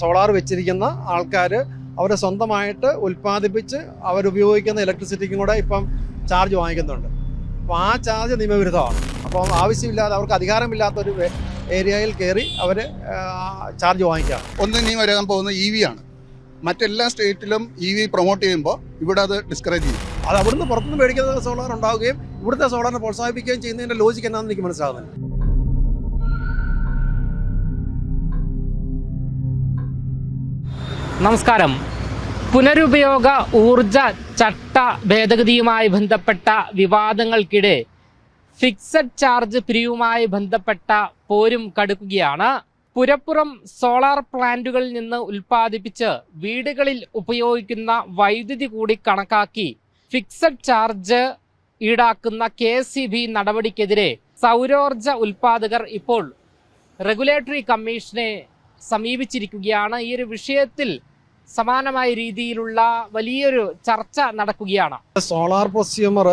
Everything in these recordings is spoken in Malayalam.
സോളാർ വെച്ചിരിക്കുന്ന ആൾക്കാർ അവർ സ്വന്തമായിട്ട് ഉൽപ്പാദിപ്പിച്ച് അവരുപയോഗിക്കുന്ന ഇലക്ട്രിസിറ്റിക്കും കൂടെ ഇപ്പം ചാർജ് വാങ്ങിക്കുന്നുണ്ട്. അപ്പോൾ ആ ചാർജ് നിയമവിരുദ്ധമാണ്. അപ്പോൾ ആവശ്യമില്ലാതെ അവർക്ക് അധികാരമില്ലാത്ത ഒരു ഏരിയയിൽ കയറി അവർ ചാർജ് വാങ്ങിക്കുകയാണ്. ഒന്ന് ഇനി വരാൻ പോകുന്ന ഇ വി ആണ്. മറ്റെല്ലാ സ്റ്റേറ്റിലും ഇ വി പ്രൊമോട്ട് ചെയ്യുമ്പോൾ ഇവിടെ അത് ഡിസ്കറേജ് ചെയ്യും. അത് അവിടുന്ന് പുറത്തുനിന്ന് മേടിക്കുന്ന സോളാർ ഉണ്ടാവുകയും ഇവിടുത്തെ സോളാറിനെ പ്രോത്സാഹിപ്പിക്കുകയും ചെയ്യുന്നതിന്റെ ലോജിക്ക് എന്നാണെന്ന് എനിക്ക് മനസ്സിലാകുന്നത് നമസ്കാരം. പുനരുപയോഗ ഊർജ ചട്ട ഭേദഗതിയുമായി ബന്ധപ്പെട്ട വിവാദങ്ങൾക്കിടെ ഫിക്സഡ് ചാർജ് പിരിവുമായി ബന്ധപ്പെട്ട പോരും കടുക്കുകയാണ്. പുരപ്പുറം സോളാർ പ്ലാന്റുകളിൽ നിന്ന് ഉൽപ്പാദിപ്പിച്ച് വീടുകളിൽ ഉപയോഗിക്കുന്ന വൈദ്യുതി കൂടി കണക്കാക്കി ഫിക്സഡ് ചാർജ് ഈടാക്കുന്ന കെ എസ് നടപടിക്കെതിരെ സൗരോർജ ഉൽപ്പാദകർ ഇപ്പോൾ റെഗുലേറ്ററി കമ്മീഷനെ സമീപിച്ചിരിക്കുകയാണ്. ഈ ഒരു വിഷയത്തിൽ സമാനമായ രീതിയിലുള്ള വലിയൊരു ചർച്ച നടക്കുകയാണ്. സോളാർ പ്രൊസ്യൂമർ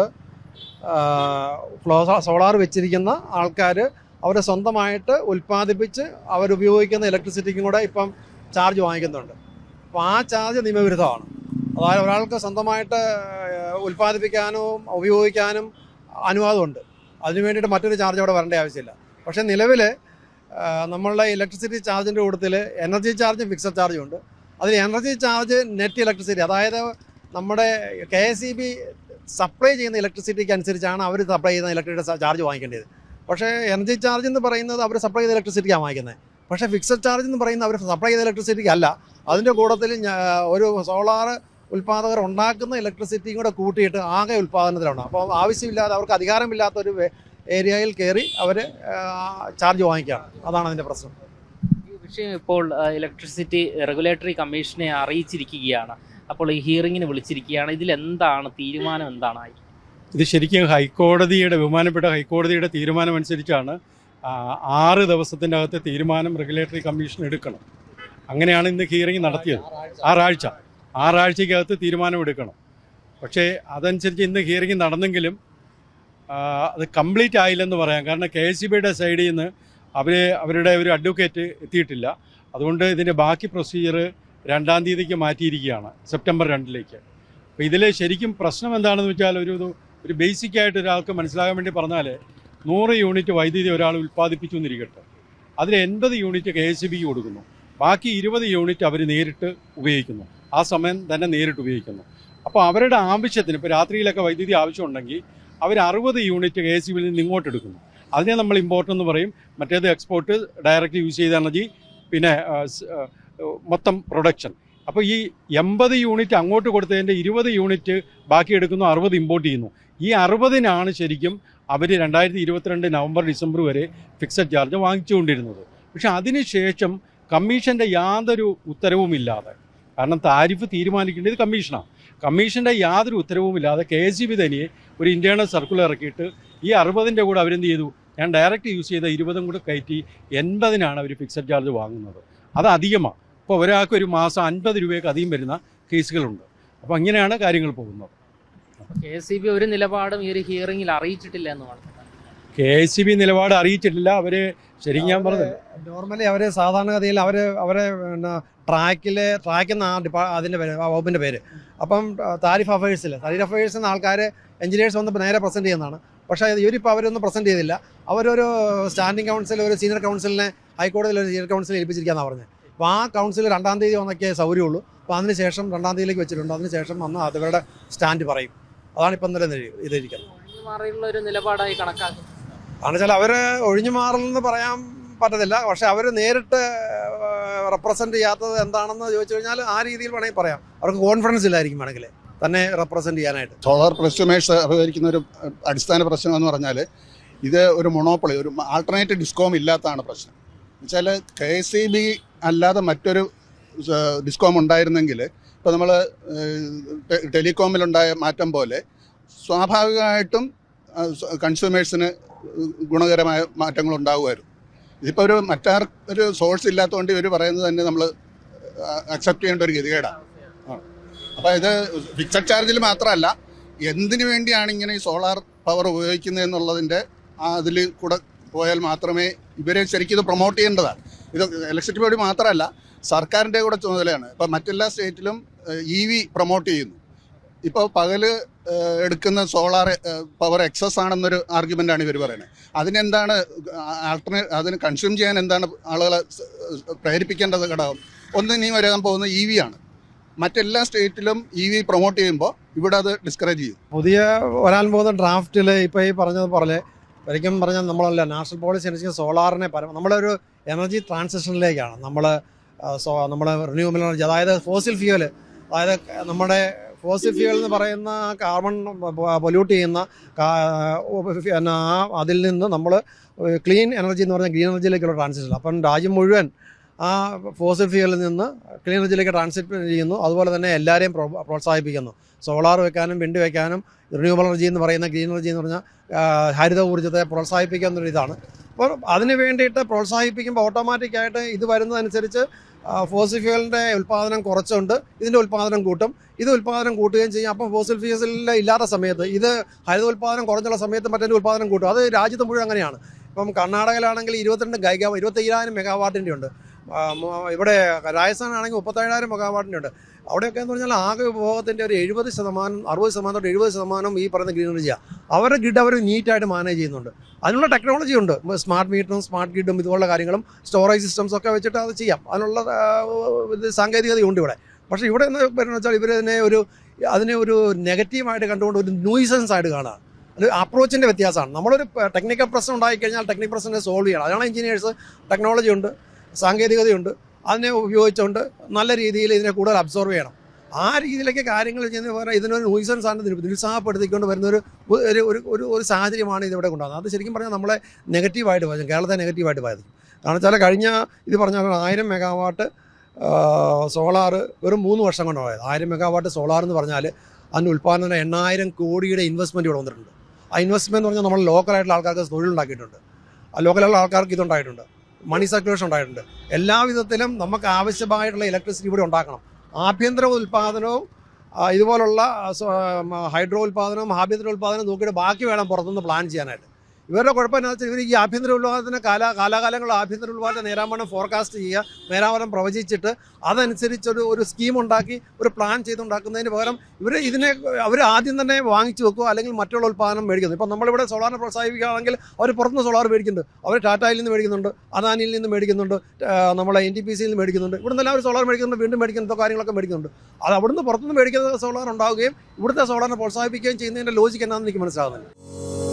സോളാർ വെച്ചിരിക്കുന്ന ആൾക്കാർ അവർ സ്വന്തമായിട്ട് ഉൽപ്പാദിപ്പിച്ച് അവരുപയോഗിക്കുന്ന ഇലക്ട്രിസിറ്റിക്കും കൂടെ ഇപ്പം ചാർജ് വാങ്ങിക്കുന്നുണ്ട്. അപ്പോൾ ആ ചാർജ് നിയമവിരുദ്ധമാണ്. അതായത് ഒരാൾക്ക് സ്വന്തമായിട്ട് ഉൽപ്പാദിപ്പിക്കാനും ഉപയോഗിക്കാനും അനുവാദമുണ്ട്. അതിനു വേണ്ടിയിട്ട് മറ്റൊരു ചാർജ് അവിടെ വരേണ്ട ആവശ്യമില്ല. പക്ഷേ നിലവിൽ നമ്മളുടെ ഇലക്ട്രിസിറ്റി ചാർജിന്റെ കൂട്ടത്തിൽ എനർജി ചാർജും ഫിക്സഡ് ചാർജും ഉണ്ട്. അതിൽ എനർജി ചാർജ് നെറ്റ് ഇലക്ട്രിസിറ്റി അതായത് നമ്മുടെ K S E B supply ചെയ്യുന്ന ഇലക്ട്രിസിറ്റിക്ക് അനുസരിച്ചാണ് അവർ സപ്ലൈ ചെയ്യുന്ന ഇലക്ട്രിസിറ്റി ചാർജ് വാങ്ങിക്കേണ്ടത്. പക്ഷേ എനർജി ചാർജ് എന്ന് പറയുന്നത് അവർ സപ്ലൈ ചെയ്ത ഇലക്ട്രിസിറ്റിക്കാണ് വാങ്ങിക്കുന്നത് പക്ഷേ ഫിക്സഡ് ചാർജ് എന്ന് പറയുന്നത് അവർ സപ്ലൈ ചെയ്ത ഇലക്ട്രിസിറ്റിക്ക് അല്ല അതിന്റെ കൂടത്തിൽ ഒരു സോളാർ ഉൽപ്പാദകർ ഉണ്ടാക്കുന്ന ഇലക്ട്രിസിറ്റിയും കൂടെ കൂട്ടിയിട്ട് ആകെ ഉൽപ്പാദനത്തിലാണ് അപ്പോൾ ആവശ്യമില്ലാതെ അവർക്ക് അധികാരമില്ലാത്ത ഒരു ഏരിയയിൽ കയറി അവർ ചാർജ് വാങ്ങിക്കുകയാണ്. അതാണ് അതിന്റെ പ്രശ്നം. ഈ വിഷയം ഇപ്പോൾ ഇലക്ട്രിസിറ്റി റെഗുലേറ്ററി കമ്മീഷനെ അറിയിച്ചിരിക്കുകയാണ്. അപ്പോൾ ഈ ഹിയറിങ്ങിന് വിളിച്ചിരിക്കുകയാണ്. ഇതിൽ എന്താണ് തീരുമാനം എന്താണ് ഇത് ശരിക്കും ഹൈക്കോടതിയുടെ ബഹുമാനപ്പെട്ട ഹൈക്കോടതിയുടെ തീരുമാനം അനുസരിച്ചാണ് ആറ് ദിവസത്തിന്റെ അകത്ത് തീരുമാനം റെഗുലേറ്ററി കമ്മീഷൻ എടുക്കണം. അങ്ങനെയാണ് ഇന്ന് ഹിയറിംഗ് നടത്തിയത്. ആറാഴ്ച. ആറാഴ്ചക്കകത്ത് തീരുമാനം എടുക്കണം. പക്ഷേ അതനുസരിച്ച് ഇന്ന് ഹിയറിംഗ് നടന്നെങ്കിലും അത് കംപ്ലീറ്റ് ആയില്ലെന്ന് പറയാം. കാരണം കെ എസ് സി ബിയുടെ സൈഡിൽ നിന്ന് അവർ അവരുടെ ഒരു അഡ്വക്കേറ്റ് എത്തിയിട്ടില്ല. അതുകൊണ്ട് ഇതിന്റെ ബാക്കി പ്രൊസീജിയർ രണ്ടാം തീയതിക്ക് മാറ്റിയിരിക്കുകയാണ് സെപ്റ്റംബർ രണ്ടിലേക്ക്. അപ്പോൾ ഇതിൽ ശരിക്കും പ്രശ്നം എന്താണെന്ന് വെച്ചാൽ ഒരു ഒരു- ബേസിക് ആയിട്ട് ഒരാൾക്ക് മനസ്സിലാകാൻ വേണ്ടി പറഞ്ഞാൽ നൂറ് യൂണിറ്റ് വൈദ്യുതി ഒരാൾ ഉൽപ്പാദിപ്പിച്ചു എന്നിരിക്കട്ടെ. അതിൽ എൺപത് യൂണിറ്റ് കെ എസ് ബിക്ക് കൊടുക്കുന്നു. ബാക്കി ഇരുപത് യൂണിറ്റ് അവർ നേരിട്ട് ഉപയോഗിക്കുന്നു. ആ സമയം തന്നെ നേരിട്ട് ഉപയോഗിക്കുന്നു. അപ്പോൾ അവരുടെ ആവശ്യത്തിന് ഇപ്പോൾ രാത്രിയിലൊക്കെ വൈദ്യുതി ആവശ്യമുണ്ടെങ്കിൽ അവർ അറുപത് യൂണിറ്റ് കെ എസ് നിന്ന് ഇങ്ങോട്ട് എടുക്കുന്നു. അതിനെ നമ്മൾ ഇമ്പോർട്ട് എന്ന് പറയും. മറ്റേത് എക്സ്പോർട്ട് ഡയറക്റ്റ് യൂസ് ചെയ്ത എനർജി പിന്നെ മൊത്തം പ്രൊഡക്ഷൻ അപ്പോൾ ഈ എൺപത് യൂണിറ്റ് അങ്ങോട്ട് കൊടുത്തതിന്റെ ഇരുപത് യൂണിറ്റ് ബാക്കി എടുക്കുന്നു അറുപത് ഇമ്പോർട്ട് ചെയ്യുന്നു. ഈ അറുപതിനാണ് ശരിക്കും അവർ രണ്ടായിരത്തി ഇരുപത്തിരണ്ട് നവംബർ ഡിസംബർ വരെ ഫിക്സഡ് ചാർജ് വാങ്ങിച്ചുകൊണ്ടിരുന്നത്. പക്ഷേ അതിനുശേഷം കമ്മീഷന്റെ യാതൊരു ഉത്തരവുമില്ലാതെ കാരണം താരിഫ് തീരുമാനിക്കേണ്ടത് കമ്മീഷനാണ് കമ്മീഷന്റെ യാതൊരു ഉത്തരവുമില്ലാതെ കെ എസ് ജി ബി തനിയെ ഒരു ഇന്റേണൽ സർക്കുലർ ഇറക്കിയിട്ട് ഈ അറുപതിന്റെ കൂടെ അവരെന്ത് ചെയ്തു? ഞാൻ ഡയറക്റ്റ് യൂസ് ചെയ്ത ഇരുപതും കൂടെ കയറ്റി എൺപതിനാണ് അവർ ഫിക്സഡ് ചാർജ് വാങ്ങുന്നത്. അത് അധികമാണ് ഇപ്പോൾ ഒരാൾക്ക് ഒരു മാസം അൻപത് രൂപയൊക്കെ അധികം വരുന്ന കേസുകളുണ്ട്. അപ്പോൾ അങ്ങനെയാണ് കാര്യങ്ങൾ പോകുന്നത്. കെ എസ് ഒരു നിലപാടും ഈ ഒരു ഹിയറിംഗിൽ അറിയിച്ചിട്ടില്ല എന്ന് പറഞ്ഞു കെ എസ് സി ബി നിലപാട് അറിയിച്ചിട്ടില്ല. അവർ ശരിക്കും ഞാൻ പറഞ്ഞത് നോർമലി അവർ സാധാരണഗതിയിൽ അവർ അവരെ പിന്നെ ട്രാക്കിൽ ട്രാക്ക് ആ ഡിപ്പാ അതിന്റെ പേര് ആ വകുപ്പിന്റെ പേര്. അപ്പം താരിഫ് അഫയേഴ്സിൽ താരിഫ് അഫയേഴ്സിൽ നിന്ന് ആൾക്കാർ എഞ്ചിനീയേഴ്സ് വന്ന് നേരെ പ്രസന്റ് ചെയ്യുന്നതാണ്. പക്ഷേ ഇവരിപ്പോൾ അവരൊന്നും പ്രസന്റ് ചെയ്തില്ല. അവരൊരു സ്റ്റാൻഡിംഗ് കൗൺസിൽ ഒരു സീനിയർ കൗൺസിലിനെ ഹൈക്കോടതിയിൽ ഒരു സീനിയർ കൗൺസിൽ ഏൽപ്പിച്ചിരിക്കാന്ന് പറഞ്ഞത് അപ്പോൾ ആ കൗൺസിൽ രണ്ടാം തീയതി വന്നൊക്കെ സൗകര്യമുള്ളൂ അപ്പോൾ അതിന് ശേഷം രണ്ടാം തീയതിയിലേക്ക് വെച്ചിട്ടുണ്ട്. അതിന് ശേഷം വന്ന് അവരുടെ സ്റ്റാൻഡ് പറയും. അതാണ് ഇപ്പം ഇന്നലെ ഇതിരിക്കുന്നത് ഒരു നിലപാടായി കണക്കാക്കും കാരണം വെച്ചാൽ അവർ ഒഴിഞ്ഞു മാറലെന്ന് പറയാൻ പറ്റത്തില്ല. പക്ഷെ അവർ നേരിട്ട് റെപ്രസെന്റ് ചെയ്യാത്തത് എന്താണെന്ന് ചോദിച്ചു കഴിഞ്ഞാൽ ആ രീതിയിൽ വേണമെങ്കിൽ പറയാം. അവർക്ക് കോൺഫിഡൻസ് ഇല്ലായിരിക്കും വേണമെങ്കിൽ തന്നെ റെപ്രസെന്റ് ചെയ്യാനായിട്ട്. സോളാർ പ്രൊസ്യൂമേഴ്സ് അഭികരിക്കുന്ന ഒരു അടിസ്ഥാന പ്രശ്നം എന്ന് പറഞ്ഞാൽ ഇത് ഒരു മൊണോപ്പൊളി ഒരു ആൾട്ടർനേറ്റീവ് ഡിസ്കോം ഇല്ലാത്തതാണ് പ്രശ്നം. എന്നുവെച്ചാൽ കെ എസ് ബി അല്ലാതെ മറ്റൊരു ഡിസ്കോം ഉണ്ടായിരുന്നെങ്കിൽ ഇപ്പോൾ നമ്മൾ ടെലികോമിലുണ്ടായ മാറ്റം പോലെ സ്വാഭാവികമായിട്ടും കൺസ്യൂമേഴ്സിന് ഗുണകരമായ മാറ്റങ്ങൾ ഉണ്ടാകുമായിരുന്നു ഇതിപ്പോൾ ഒരു മറ്റാർ ഒരു സോഴ്സ് ഇല്ലാത്തതുകൊണ്ട് ഇവർ പറയുന്നത് തന്നെ നമ്മൾ അക്സെപ്റ്റ് ചെയ്യേണ്ട ഒരു ഗതികേടാണ്. അപ്പോൾ ഇത് ഫിക്സഡ് ചാർജിൽ മാത്രമല്ല എന്തിനു വേണ്ടിയാണ് ഇങ്ങനെ ഈ സോളാർ പവർ ഉപയോഗിക്കുന്നത് എന്നുള്ളതിന്റെ ആ അതിൽ കൂടെ പോയാൽ മാത്രമേ ഇവരെ ശരിക്കും ഇത് പ്രൊമോട്ട് ചെയ്യേണ്ടതാണ്. ഇത് ഇലക്ട്രിസിറ്റി ബോർഡ് മാത്രമല്ല സർക്കാരിന്റെ കൂടെ ചുമതലയാണ്. ഇപ്പം മറ്റെല്ലാ സ്റ്റേറ്റിലും ഇ വി പ്രൊമോട്ട് ചെയ്യുന്നു. ഇപ്പോൾ പകൽ എടുക്കുന്ന സോളാർ പവർ എക്സസ് ആണെന്നൊരു ആണ് ഇവർ പറയുന്നത് അതിനെന്താണ് ആൾട്ടർനേ അതിന് കൺസ്യൂം ചെയ്യാൻ എന്താണ് ആളുകളെ പ്രേരിപ്പിക്കേണ്ടത് ഘടകം? ഒന്ന് ഇനി വരാൻ പോകുന്ന ഇ വി ആണ്. മറ്റെല്ലാ സ്റ്റേറ്റിലും ഇ വി പ്രൊമോട്ട് ചെയ്യുമ്പോൾ ഇവിടെ അത് ഡിസ്കറേജ് ചെയ്യും. പുതിയ വരാൻ പോകുന്ന ഡ്രാഫ്റ്റിൽ ഇപ്പോൾ ഈ പറഞ്ഞത് പോലെ ശരിക്കും പറഞ്ഞാൽ നമ്മളല്ല നാഷണൽ പോളിസി അനുസരിച്ച് സോളാറിനെ പരം നമ്മളൊരു എനർജി ട്രാൻസിഷനിലേക്കാണ്. നമ്മൾ സോ നമ്മൾ റിന്യൂവബിൾ എനർജി അതായത് ഫോസിൽ ഫ്യൂവൽ അതായത് നമ്മുടെ ഫോസിൽ ഫ്യൂവൽ എന്ന് പറയുന്ന കാർബൺ പൊല്യൂട്ട് ചെയ്യുന്ന പിന്നെ ആ അതിൽ നിന്ന് നമ്മൾ ക്ലീൻ എനർജി എന്ന് പറഞ്ഞാൽ ഗ്രീൻ എനർജിയിലേക്കുള്ള ട്രാൻസിഷൻ അപ്പം രാജ്യം മുഴുവൻ ആ ഫോസിൽ ഫ്യൂവലിൽ നിന്ന് ക്ലീൻ എനർജിയിലേക്ക് ട്രാൻസിഷൻ ചെയ്യുന്നു. അതുപോലെ തന്നെ എല്ലാവരെയും പ്രോ- പ്രോത്സാഹിപ്പിക്കുന്നു. സോളാർ വെക്കാനും വിൻഡ് വെക്കാനും റിന്യൂവബിൾ എനർജി എന്ന് പറയുന്ന ഗ്രീൻ എനർജി എന്ന് പറഞ്ഞാൽ ഹരിത ഊർജത്തെ പ്രോത്സാഹിപ്പിക്കുന്ന ഒരു ഇതാണ്. അപ്പോൾ അതിന് വേണ്ടിയിട്ട് പ്രോത്സാഹിപ്പിക്കുമ്പോൾ ഓട്ടോമാറ്റിക്കായിട്ട് ഇത് വരുന്നതനുസരിച്ച് ഫോസിൽ ഫ്യൂവലിന്റെ ഉൽപ്പാദനം കുറച്ചുണ്ട് ഇതിന്റെ ഉൽപ്പാദനം കൂട്ടും. ഇത് ഉൽപ്പാദനം കൂട്ടുകയും ചെയ്യും. അപ്പം ഫോസിൽ ഫ്യൂസിൽ ഇല്ലാത്ത സമയത്ത് ഇത് ഹരിത ഉൽപ്പാദനം കുറഞ്ഞുള്ള സമയത്ത് മറ്റൊരു ഉൽപ്പാദനം കൂട്ടും. അത് രാജ്യത്ത് മുഴുവൻ അങ്ങനെയാണ്. ഇപ്പം കർണാടകയിലാണെങ്കിൽ ഇരുപത്തിരണ്ട് ഗൈഗ ഇരുപത്തയ്യായിരം മെഗാവാട്ടിന്റെ ഉണ്ട്. ഇവിടെ രാജസ്ഥാൻ ആണെങ്കിൽ മുപ്പത്തേഴായിരം മെഗാവാട്ടിന്റെ ഉണ്ട്. അവിടെയൊക്കെ എന്ന് പറഞ്ഞാൽ ആകെ വിഭവത്തിന്റെ ഒരു എഴുപത് ശതമാനം അറുപത് ശതമാനം തൊട്ട് എഴുപത് ശതമാനം ഈ പറയുന്ന ഗ്രീൻ എനർജിയാണ് അവരുടെ ഗ്രിഡ് അവർ നീറ്റായിട്ട് മാനേജ് ചെയ്യുന്നുണ്ട്. അതിനുള്ള ടെക്നോളജി ഉണ്ട്. സ്മാർട്ട് മീറ്ററും സ്മാർട്ട് ഗ്രിഡും ഇതുപോലുള്ള കാര്യങ്ങളും സ്റ്റോറേജ് സിസ്റ്റംസ് ഒക്കെ വെച്ചിട്ട് അത് ചെയ്യാം. അതിനുള്ള ഇത് സാങ്കേതികതയുണ്ട് ഇവിടെ. പക്ഷേ ഇവിടെ എന്ന് പറയുന്നത് വെച്ചാൽ ഇവർ അതിനെ ഒരു അതിനെ ഒരു നെഗറ്റീവായിട്ട് കണ്ടുകൊണ്ട് ഒരു ന്യൂസൻസ് ആയിട്ട് കാണുക അത് അപ്രോച്ചിന്റെ വ്യത്യാസമാണ്. നമ്മളൊരു ടെക്നിക്കൽ പ്രശ്നം ഉണ്ടായിക്കഴിഞ്ഞാൽ ടെക്നിക്കൽ പ്രശ്നം സോൾവ് ചെയ്യണം. അതാണ് എഞ്ചിനീയേഴ്സ് ടെക്നോളജി ഉണ്ട്. സാങ്കേതികതയുണ്ട്. അതിനെ ഉപയോഗിച്ചുകൊണ്ട് നല്ല രീതിയിൽ ഇതിനെ കൂടുതൽ അബ്സോർവ് ചെയ്യണം. ആ രീതിയിലേക്ക് കാര്യങ്ങൾ ചെയ്യുന്ന പറഞ്ഞാൽ ഇതിനൊരു ന്യൂസൻസ് ആണ് നിരു- നിരുത്സാഹപ്പെടുത്തിക്കൊണ്ട് വരുന്ന ഒരു ഒരു ഒരു ഒരു സാഹചര്യമാണ് ഇതിവിടെ കൊണ്ടുവന്നത്. അത് ശരിക്കും പറഞ്ഞാൽ നമ്മളെ നെഗറ്റീവായിട്ട് ബാധിക്കും. കേരളത്തെ നെഗറ്റീവായിട്ട് ബാധിക്കും. കാരണം വെച്ചാൽ കഴിഞ്ഞ ഇത് പറഞ്ഞാൽ ആയിരം മെഗാവാട്ട് സോളാർ വെറും മൂന്ന് വർഷം കൊണ്ട് പോയത്. ആയിരം മെഗാവാട്ട് സോളാർ എന്ന് പറഞ്ഞാൽ അതിന് ഉൽപ്പാദനം എണ്ണായിരം കോടിയുടെ ഇൻവെസ്റ്റ്മെന്റ് ഇവിടെ വന്നിട്ടുണ്ട്. ആ ഇൻവെസ്റ്റ്മെന്റ് എന്ന് പറഞ്ഞാൽ നമ്മൾ ലോക്കലായിട്ടുള്ള ആൾക്കാർക്ക് തൊഴിലുണ്ടാക്കിയിട്ടുണ്ട്. ആ ലോക്കലുള്ള ആൾക്കാർക്ക് ഇതുണ്ടായിട്ടുണ്ട്. മണി സർക്കുലേഷൻ ഉണ്ടായിട്ടുണ്ട്. എല്ലാവിധത്തിലും നമുക്ക് ആവശ്യമായിട്ടുള്ള ഇലക്ട്രിസിറ്റി ഇവിടെ ഉണ്ടാക്കണം. ആഭ്യന്തര ഉൽപ്പാദനവും ഇതുപോലുള്ള ഹൈഡ്രോ ഉൽപ്പാദനവും ആഭ്യന്തര ഉൽപ്പാദനവും നോക്കിയിട്ട് ബാക്കി വേണം പുറത്തുനിന്ന് പ്ലാൻ ചെയ്യാനായിട്ട്. ഇവരുടെ കുഴപ്പം എന്താ വെച്ചാൽ ഇവർ ഈ ആഭ്യന്തര ഉത്പാദനത്തിന് കാല കാലാകാലങ്ങൾ ആഭ്യന്തര ഉത്പാദനം നേരാമണം ഫോർകാസ്റ്റ് ചെയ്യുക നേരാമണം പ്രവചിച്ചിട്ട് അതനുസരിച്ചൊരു ഒരു സ്കീം ഉണ്ടാക്കി ഒരു പ്ലാൻ ചെയ്തുണ്ടാക്കുന്നതിന് പകരം ഇവർ ഇതിനെ അവർ ആദ്യം തന്നെ വാങ്ങിച്ചു വെക്കുക അല്ലെങ്കിൽ മറ്റുള്ള ഉൽപ്പാദനം മേടിക്കുന്നു. ഇപ്പം നമ്മളിവിടെ സോളാറിനെ പ്രോത്സാഹിപ്പിക്കുകയാണെങ്കിൽ അവർ പുറത്തുനിന്ന് സോളാർ മേടിക്കുന്നുണ്ട്. അവർ ടാറ്റയിൽ നിന്ന് മേടിക്കുന്നുണ്ട് അദാനിയിൽ നിന്ന് മേടിക്കുന്നുണ്ട് നമ്മളെ എൻ ടി പി സിയിൽ നിന്ന് മേടിക്കുന്നുണ്ട്. ഇവിടെ നിന്നെല്ലാം അവർ സോളാർ മേടിക്കുന്നുണ്ട് വീണ്ടും മേടിക്കുന്ന കാര്യങ്ങളൊക്കെ മേടിക്കുന്നുണ്ട്. അത് അവിടുന്ന് പുറത്തുനിന്ന് മേടിക്കുന്ന സോളാർ ഉണ്ടാവുകയും ഇവിടുത്തെ സോളാറിനെ പ്രോത്സാഹിപ്പിക്കുകയും ചെയ്യുന്നതിന്റെ ലോജിക്ക് എന്നാണെന്ന് എനിക്ക് മനസ്സിലാകുന്നില്ല